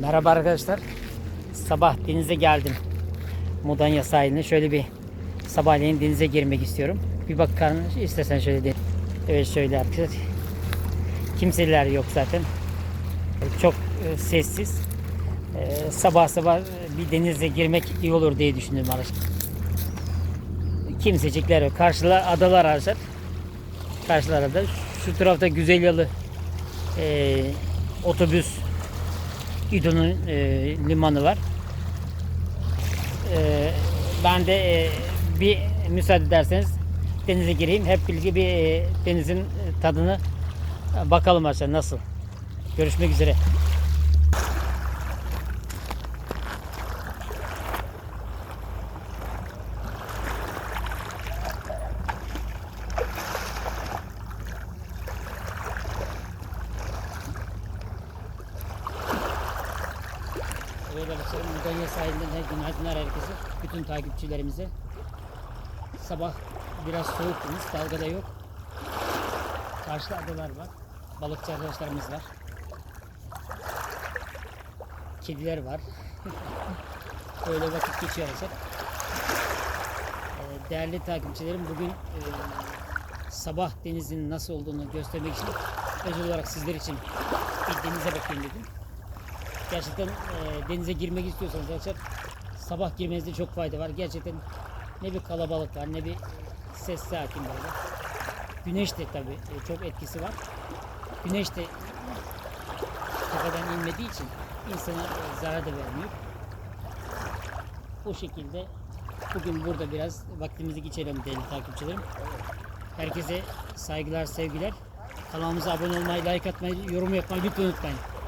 Merhaba arkadaşlar. Sabah denize geldim. Mudanya sahiline. Şöyle bir sabahleyin denize girmek istiyorum. Bir bakar istesen şöyle de. Evet şöyle arkadaşlar. Kimseler yok zaten. Çok e, sessiz. E, sabah sabah bir denize girmek iyi olur diye düşündüm arkadaşlar. Kimsecikler yok. Karşıda adalar arkadaşlar. Karşılarda. Şu tarafta Güzelyalı e, otobüs İdo'nun e, limanı var. E, ben de e, bir müsaade ederseniz denize gireyim. Hep birlikte bir e, denizin tadını e, bakalım aslında nasıl. Görüşmek üzere. Evet arkadaşlar Mudanya sahilinden günaydınlar herkese. Bütün takipçilerimize. Sabah biraz soğuk deniz, dalga da yok. Karşıda adalar var. Balıkçı arkadaşlarımız var. Kediler var. Böyle vakit geçiyor arkadaşlar. Ee, Değerli takipçilerim bugün e, sabah denizin nasıl olduğunu göstermek için özel olarak sizler için bir denize bakayım dedim gerçekten e, denize girmek istiyorsanız arkadaşlar sabah girmenizde çok fayda var. Gerçekten ne bir kalabalık var ne bir ses sakin böyle. Güneş de tabi çok etkisi var. Güneş de tepeden inmediği için insana e, zarar da vermiyor. Bu şekilde bugün burada biraz vaktimizi geçirelim değerli takipçilerim. Herkese saygılar, sevgiler. Kanalımıza abone olmayı, like atmayı, yorum yapmayı lütfen unutmayın.